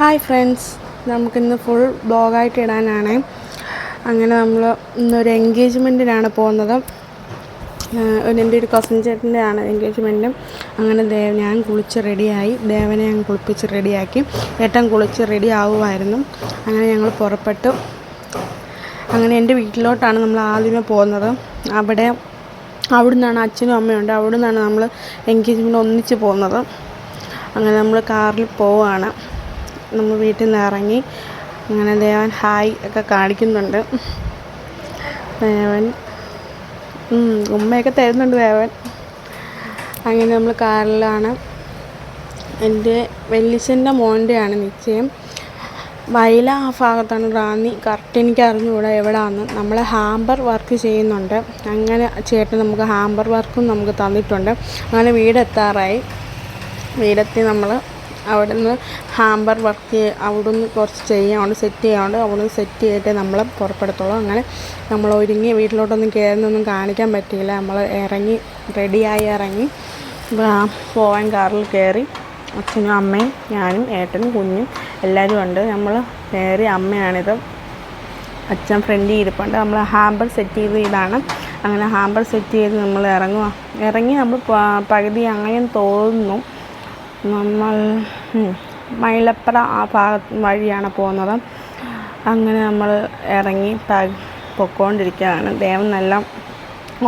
Hi friends നമുക്കിന്ന് full ബ്ലോഗായിട്ട് ഇടാനാണ്. അങ്ങനെ നമ്മൾ ഇന്നൊരു എൻഗേജ്മെന്റിനാണ് പോകുന്നത്. എന്റെ ഒരു കസിൻ ചേട്ടന്റെ ആണ് എൻഗേജ്മെന്റും അങ്ങനെ ദേവ് ഞാൻ കുളിച്ച് റെഡിയായി ദേവനെ ഞാൻ കുളിപ്പിച്ച് റെഡിയാക്കി ഏട്ടൻ കുളിച്ച് റെഡി ആവുമായിരുന്നു. അങ്ങനെ ഞങ്ങൾ പുറപ്പെട്ടു. അങ്ങനെ എന്റെ വീട്ടിലോട്ടാണ് നമ്മൾ ആദ്യമേ പോകുന്നത്. അവിടെ അവിടെ നിന്നാണ് അച്ഛനും അമ്മയുണ്ട് നിന്നാണ് നമ്മൾ എൻഗേജ്മെന്റ് ഒന്നിച്ച് പോകുന്നത്. അങ്ങനെ നമ്മൾ കാറിൽ പോവുകയാണ് നമ്മൾ വീട്ടിൽ നിന്ന് ഇറങ്ങി അങ്ങനെ ദേവൻ ഹായ് ഒക്കെ കാണിക്കുന്നുണ്ട്. ദേവൻ ഉമ്മയൊക്കെ തരുന്നുണ്ട് ദേവൻ. അങ്ങനെ നമ്മൾ കാറിലാണ്. എന്റെ വെല്ലിച്ചന്റെ മോന്റെയാണ് നിശ്ചയം. വയല ആ ഭാഗത്താണ് റാന്നി. കറക്റ്റ് എനിക്ക് അറിഞ്ഞുകൂടാ എവിടെയാണ് നമ്മൾ ഹാമ്പർ വർക്ക് ചെയ്യുന്നുണ്ട്. അങ്ങനെ ചേട്ടൻ നമുക്ക് ഹാമ്പർ വർക്കും നമുക്ക് തന്നിട്ടുണ്ട്. അങ്ങനെ വീടെത്താറായി. വീടെത്തി നമ്മൾ അവിടെ നിന്ന് ഹാമ്പർ വർക്ക് അവിടെ നിന്ന് കുറച്ച് ചെയ്യാണ്ട് സെറ്റ് ചെയ്യാണ്ട് അവിടെ നിന്ന് സെറ്റ് ചെയ്തിട്ട് നമ്മൾ പുറപ്പെടുത്തുള്ളൂ. അങ്ങനെ നമ്മൾ ഒരുങ്ങി വീട്ടിലോട്ടൊന്നും കയറുന്നൊന്നും കാണിക്കാൻ പറ്റിയില്ല. നമ്മൾ ഇറങ്ങി റെഡിയായി ഇറങ്ങി പോവാൻ കാറിൽ കയറി. അച്ഛനും അമ്മയും ഞാനും ഏട്ടനും കുഞ്ഞും എല്ലാവരും ഉണ്ട്. നമ്മൾ കയറി അമ്മയാണിത്. അച്ഛൻ ഫ്രണ്ട് ഇരിപ്പുണ്ട്. നമ്മൾ ഹാമ്പർ സെറ്റ് ചെയ്ത് ഇതാണ്. അങ്ങനെ ഹാമ്പർ സെറ്റ് ചെയ്ത് നമ്മൾ ഇറങ്ങുക ഇറങ്ങി നമ്മൾ പകുതി അങ്ങനെ തോന്നുന്നു. നമ്മൾ മൈലപ്പുറ ആ ഭാഗത്ത് വഴിയാണ് പോകുന്നത്. അങ്ങനെ നമ്മൾ ഇറങ്ങി പൊക്കോണ്ടിരിക്കുകയാണ്. ദേവൻ നല്ല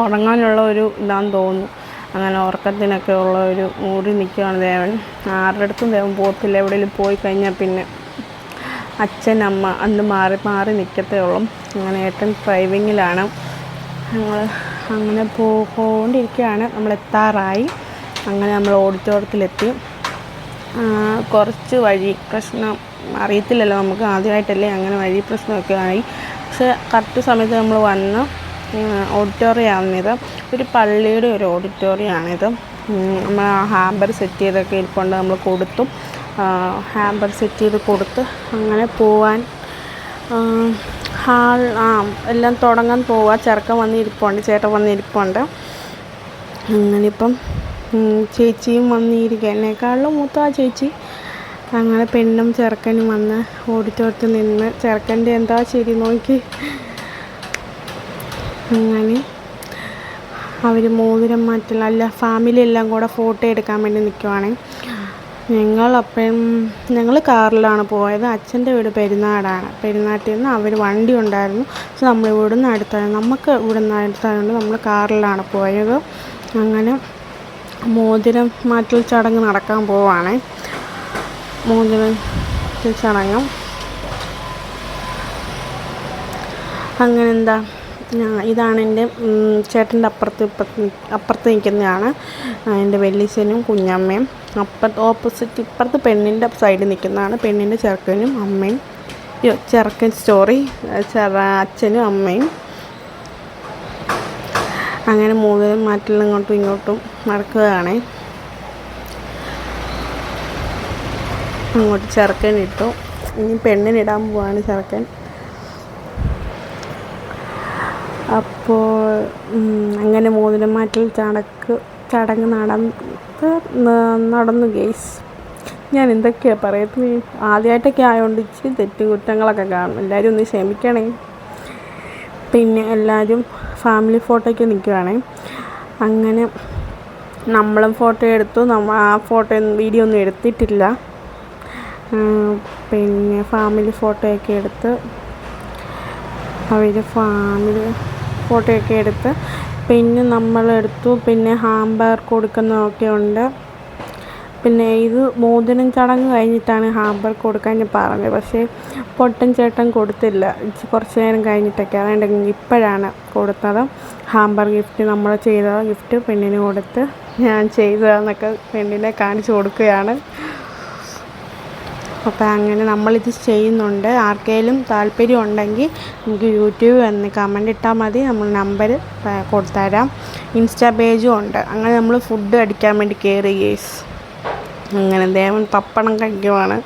ഉറങ്ങാനുള്ള ഒരു ഇതാന്ന് തോന്നുന്നു. അങ്ങനെ ഉറക്കത്തിനൊക്കെ ഉള്ള ഒരു ഊറി നിൽക്കുകയാണ് ദേവൻ. ആരുടെ അടുത്തും ദേവൻ പോകത്തില്ല. എവിടെയെങ്കിലും പോയി കഴിഞ്ഞാൽ പിന്നെ അച്ഛൻ അമ്മ അന്ന് മാറി മാറി നിൽക്കത്തേ ഉള്ളൂ. അങ്ങനെ ഏട്ടൻ ഡ്രൈവിങ്ങിലാണ്. ഞങ്ങൾ അങ്ങനെ പോയിക്കൊണ്ടിരിക്കുകയാണ് നമ്മൾ എത്താറായി. അങ്ങനെ നമ്മൾ ഓഡിറ്റോറിയത്തിലെത്തി. കുറച്ച് വഴി പ്രശ്നം അറിയത്തില്ലല്ലോ നമുക്ക് ആദ്യമായിട്ടല്ലേ അങ്ങനെ വഴി പ്രശ്നമൊക്കെ ആയി. പക്ഷെ കറക്റ്റ് സമയത്ത് നമ്മൾ വന്ന് ഓഡിറ്റോറിയം ആണിത് ഒരു പള്ളിയുടെ ഒരു ഓഡിറ്റോറിയം ആണിത് നമ്മൾ ഹാമ്പർ സെറ്റ് ചെയ്തൊക്കെ ഇരിപ്പുണ്ട് നമ്മൾ കൊടുത്തു. ഹാമ്പർ സെറ്റ് ചെയ്ത് കൊടുത്ത് അങ്ങനെ പോവാൻ ഹാൾ ആ എല്ലാം തുടങ്ങാൻ പോവാ. ചെറുക്കൻ വന്നിരിപ്പുണ്ട് ചേട്ടൻ വന്നിരിപ്പുണ്ട്. അങ്ങനെ ഇപ്പം ചേച്ചിയും വന്നിരിക്കുക എന്നെക്കാളും മൂത്ത ആ ചേച്ചി. അങ്ങനെ പെണ്ണും ചെറുക്കനും വന്ന് ഓടിച്ചോർത്ത് നിന്ന് ചെറുക്കന്റെ എന്താ ശരി നോക്കി. അങ്ങനെ അവർ മോതിരം മാറ്റില്ല അല്ല ഫാമിലി എല്ലാം കൂടെ ഫോട്ടോ എടുക്കാൻ വേണ്ടി നിൽക്കുവാണ് ഞങ്ങൾ അപ്പം ഞങ്ങൾ കാറിലാണ് പോയത്. അച്ഛന്റെ വീട് പെരുന്നാടാണ്. പെരുന്നാട്ടിൽ നിന്ന് അവർ വണ്ടി ഉണ്ടായിരുന്നു. പക്ഷെ നമ്മൾ ഇവിടുന്ന് അടുത്താണ് നമുക്ക് ഇവിടുന്ന് അടുത്തായതുകൊണ്ട് നമ്മൾ കാറിലാണ് പോയത്. അങ്ങനെ മോതിരം മാറ്റൽ ചടങ്ങ് നടക്കാൻ പോവാണ്. മോതിരം ചടങ്ങും. അങ്ങനെ എന്താ ഇതാണ് എന്റെ ചേട്ടന്റെ അപ്പുറത്ത് ഇപ്പുറത്ത് അപ്പുറത്ത് നിൽക്കുന്നതാണ്. എന്റെ വലിയച്ഛനും കുഞ്ഞമ്മയും. അപ്പുറത്ത് ഓപ്പോസിറ്റ് ഇപ്പുറത്ത് പെണ്ണിന്റെ സൈഡിൽ നിൽക്കുന്നതാണ്. പെണ്ണിന്റെ ചെറുക്കനും അമ്മയും. ചെറുക്കൻ സ്റ്റോറി ചെറ അച്ഛനും അമ്മയും. അങ്ങനെ മൂന്ന് മാറ്റിൽ ഇങ്ങോട്ടും ഇങ്ങോട്ടും നടക്കുകയാണ്. അങ്ങോട്ട് ചെറുക്കൻ ഇട്ടു. ഇനി പെണ്ണിനിടാൻ പോവാണ് ചെറുക്കൻ. അപ്പോൾ അങ്ങനെ മോതിരം മാറ്റൽ ചടക്ക് ചടങ്ങ് നടന്ന് നടന്നു ഗെയ്സ് ഞാൻ എന്തൊക്കെയാണ് പറയുന്നത് ആദ്യമായിട്ടൊക്കെ ആയതുകൊണ്ട് ഇച്ചിരി തെറ്റുകുറ്റങ്ങളൊക്കെ കാണും. എല്ലാവരും ഒന്ന് ക്ഷമിക്കണേ. പിന്നെ എല്ലാവരും ഫാമിലി ഫോട്ടോയ്ക്ക് നിൽക്കുകയാണേ. അങ്ങനെ നമ്മളും ഫോട്ടോ എടുത്തു. നമ്മൾ ആ ഫോട്ടോ വീഡിയോ ഒന്നും എടുത്തിട്ടില്ല. പിന്നെ ഫാമിലി ഫോട്ടോയൊക്കെ എടുത്ത്. അവർ ഫാമിലി ഫോട്ടോയൊക്കെ എടുത്ത്. പിന്നെ നമ്മളെടുത്തു പിന്നെ ഹാമ്പർ കൊടുക്കുന്നതൊക്കെ ഉണ്ട്. പിന്നെ ഇത് മോതിരം ചടങ്ങ് കഴിഞ്ഞിട്ടാണ് ഹാമ്പർ കൊടുക്കാൻ ഞാൻ പറഞ്ഞത്. പക്ഷേ പൊട്ടൻ ചേട്ടൻ കൊടുത്തില്ല. കുറച്ച് നേരം കഴിഞ്ഞിട്ടൊക്കെ. അതുകൊണ്ട് ഇപ്പോഴാണ് കൊടുത്തത്. ഹാമ്പർ ഗിഫ്റ്റ് നമ്മൾ ചെയ്ത ഗിഫ്റ്റ് പെണ്ണിന് കൊടുത്ത്. ഞാൻ ചെയ്തതെന്നൊക്കെ പെണ്ണിനെ കാണിച്ചു കൊടുക്കുകയാണ്. അപ്പോൾ അങ്ങനെ നമ്മളിത് ചെയ്യുന്നുണ്ട്. ആർക്കെങ്കിലും താല്പര്യം ഉണ്ടെങ്കിൽ നമുക്ക് യൂട്യൂബ് എന്ന് കമന്റ് ഇട്ടാൽ മതി. നമ്മൾ നമ്പർ കൊടുത്തരാം. ഇൻസ്റ്റാ പേജും ഉണ്ട്. അങ്ങനെ നമ്മൾ ഫുഡ് അടിക്കാൻ വേണ്ടി കയറി ഗേസ് അങ്ങനെ ദേവൻ പപ്പടം കഴിക്കുവാണ്.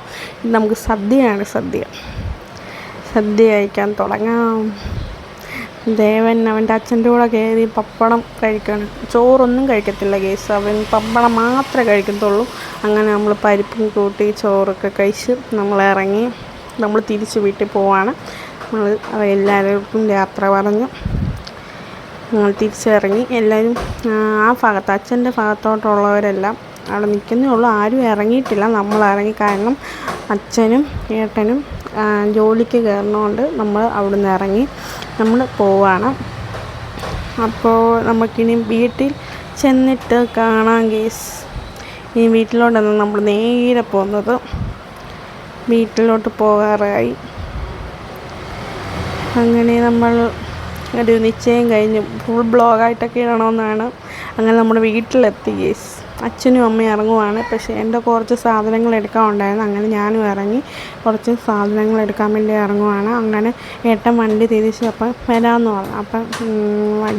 ഇത് നമുക്ക് സദ്യയാണ് സദ്യ. സദ്യ കഴിക്കാൻ തുടങ്ങാം. ദേവൻ അവന്റെ അച്ഛന്റെ കൂടെ കയറി പപ്പടം കഴിക്കണം. ചോറൊന്നും കഴിക്കത്തില്ല കേസ് അവൻ പപ്പടം മാത്രമേ കഴിക്കത്തുള്ളൂ. അങ്ങനെ നമ്മൾ പരിപ്പും കൂട്ടി ചോറൊക്കെ കഴിച്ച് നമ്മൾ ഇറങ്ങി നമ്മൾ തിരിച്ച് വീട്ടിൽ പോവാണ്. നമ്മൾ എല്ലാവർക്കും യാത്ര പറഞ്ഞു. ഞങ്ങൾ തിരിച്ചിറങ്ങി. എല്ലാവരും ആ ഭാഗത്ത് അച്ഛന്റെ ഭാഗത്തോട്ടുള്ളവരെല്ലാം അവിടെ നിൽക്കുന്നേ ഉള്ളൂ. ആരും ഇറങ്ങിയിട്ടില്ല. നമ്മൾ ഇറങ്ങി കാരണം അച്ഛനും ഏട്ടനും ജോലിക്ക് കയറണോണ്ട് നമ്മൾ അവിടെ നിന്ന് ഇറങ്ങി. നമ്മൾ പോവാണ്. അപ്പോൾ നമുക്കിനി വീട്ടിൽ ചെന്നിട്ട് കാണാം ഗേസ് ഈ വീട്ടിലോട്ടാണ് നമ്മൾ നേരെ പോകുന്നത്. വീട്ടിലോട്ട് പോകാറായി. അങ്ങനെ നമ്മൾ ഒരു നിശ്ചയം കഴിഞ്ഞ്. ഫുൾ ബ്ലോഗായിട്ടൊക്കെ ഇടണമെന്നാണ് അങ്ങനെ നമ്മുടെ വീട്ടിലെത്തി ഗേസ് അച്ഛനും അമ്മയും ഇറങ്ങുവാണ്. പക്ഷേ എന്റെ കുറച്ച് സാധനങ്ങൾ എടുക്കാൻ ഉണ്ടായിരുന്നു അങ്ങനെ ഞാനും ഇറങ്ങി കുറച്ച് സാധനങ്ങൾ എടുക്കാൻ വേണ്ടി ഇറങ്ങുവാണ്. അങ്ങനെ ഏട്ടൻ വണ്ടി തിരിച്ച് അപ്പം വരാമെന്ന് പറഞ്ഞു. അപ്പം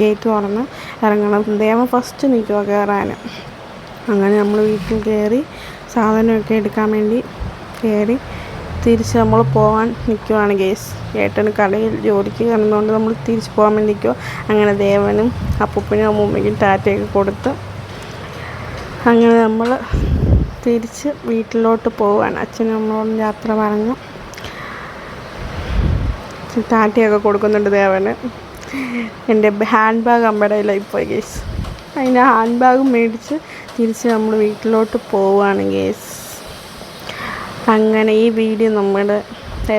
ഗേറ്റ് തുറന്ന് ഇറങ്ങണം. ദേവൻ ഫസ്റ്റ് നിൽക്കുക കയറാൻ അങ്ങനെ നമ്മൾ വീട്ടിൽ കയറി സാധനമൊക്കെ എടുക്കാൻ വേണ്ടി കയറി തിരിച്ച് നമ്മൾ പോകാൻ നിൽക്കുവാണ് ഗേസ്. ഏട്ടന് കടയിൽ ജോലിക്ക് കയറുന്നതുകൊണ്ട് നമ്മൾ തിരിച്ച് പോകാൻ വേണ്ടി നിൽക്കുക അങ്ങനെ ദേവനും അപ്പൂപ്പനും അമ്മൂമ്മയ്ക്കും ടാറ്റയൊക്കെ കൊടുത്ത് അങ്ങനെ നമ്മൾ തിരിച്ച് വീട്ടിലോട്ട് പോവുകയാണ്. അച്ഛനും അമ്മയോടും യാത്ര പറഞ്ഞു ടാറ്റയൊക്കെ കൊടുക്കുന്നുണ്ട് ദേവന്. എന്റെ ഹാൻഡ് ബാഗ് അമ്മയുടെ പോയി ഗേസ്. അതിന്റെ ഹാൻഡ് ബാഗ് മേടിച്ച് തിരിച്ച് നമ്മൾ വീട്ടിലോട്ട് പോവുകയാണ് ഗേസ്. അങ്ങനെ ഈ വീഡിയോ നമ്മുടെ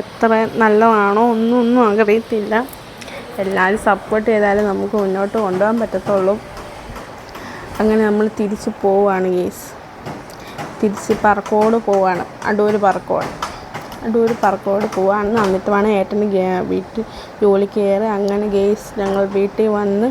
എത്ര നല്ലതാണോ ഒന്നും ഒന്നും അറിയത്തില്ല. എല്ലാവരും സപ്പോർട്ട് ചെയ്താലേ നമുക്ക് മുന്നോട്ട് കൊണ്ടുപോകാൻ പറ്റത്തുള്ളൂ. അങ്ങനെ നമ്മൾ തിരിച്ച് പോവുകയാണ് ഗേസ്. തിരിച്ച് പറക്കോട് പോവാണ്. അടൂർ പറക്കോട്. അടൂർ പറക്കോട് പോവാണ്. എന്നിട്ട് വേണം ഏട്ടന് വീട്ടിൽ ജോലിക്ക് കയറി അങ്ങനെ ഗേസ് ഞങ്ങൾ വീട്ടിൽ വന്ന്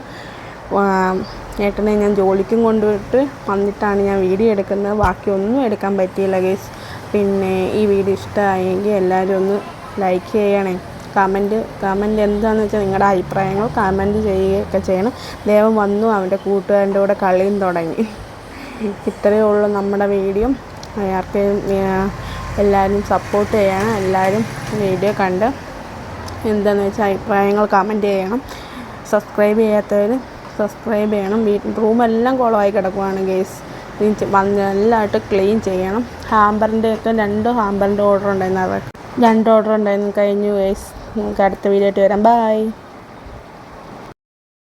ഏട്ടനെ ഞാൻ ജോലിക്കും കൊണ്ടുപോയിട്ട് വന്നിട്ടാണ് ഞാൻ വീഡിയോ എടുക്കുന്നത്. ബാക്കിയൊന്നും എടുക്കാൻ പറ്റിയില്ല ഗേസ്. പിന്നെ ഈ വീഡിയോ ഇഷ്ടമായെങ്കിൽ എല്ലാവരും ഒന്ന് ലൈക്ക് ചെയ്യണേ. കമന്റ് കമന്റ് എന്താണെന്ന് വെച്ചാൽ നിങ്ങളുടെ അഭിപ്രായങ്ങൾ കമന്റ് ചെയ്യുകയൊക്കെ ചെയ്യണം. ദേവൻ വന്നു അവന്റെ കൂട്ടുകാരന്റെ കൂടെ കളിയും തുടങ്ങി. ഇത്രയേ ഉള്ളൂ നമ്മുടെ വീഡിയോ. ആർക്കെയും എല്ലാവരും സപ്പോർട്ട് ചെയ്യണം. എല്ലാവരും വീഡിയോ കണ്ട് എന്താണെന്ന് വെച്ചാൽ അഭിപ്രായങ്ങൾ കമന്റ് ചെയ്യണം. സബ്സ്ക്രൈബ് ചെയ്യാത്തവർ സബ്സ്ക്രൈബ് ചെയ്യണം. വീട്ടിൽ റൂമെല്ലാം കുളമായി കിടക്കുവാണ് ഗേസ് നല്ലതായിട്ട് ക്ലീൻ ചെയ്യണം. ഹാമ്പറിന്റെ ഒക്കെ രണ്ട് ഹാമ്പറിന്റെ ഓർഡർ ഉണ്ടായിരുന്നു. അതൊക്കെ രണ്ട് ഓർഡർ ഉണ്ടായിരുന്നു. കഴിഞ്ഞു ഗേസ് നമുക്ക് അടുത്ത വീഡിയോ ആയിട്ട് വരാം. ബൈ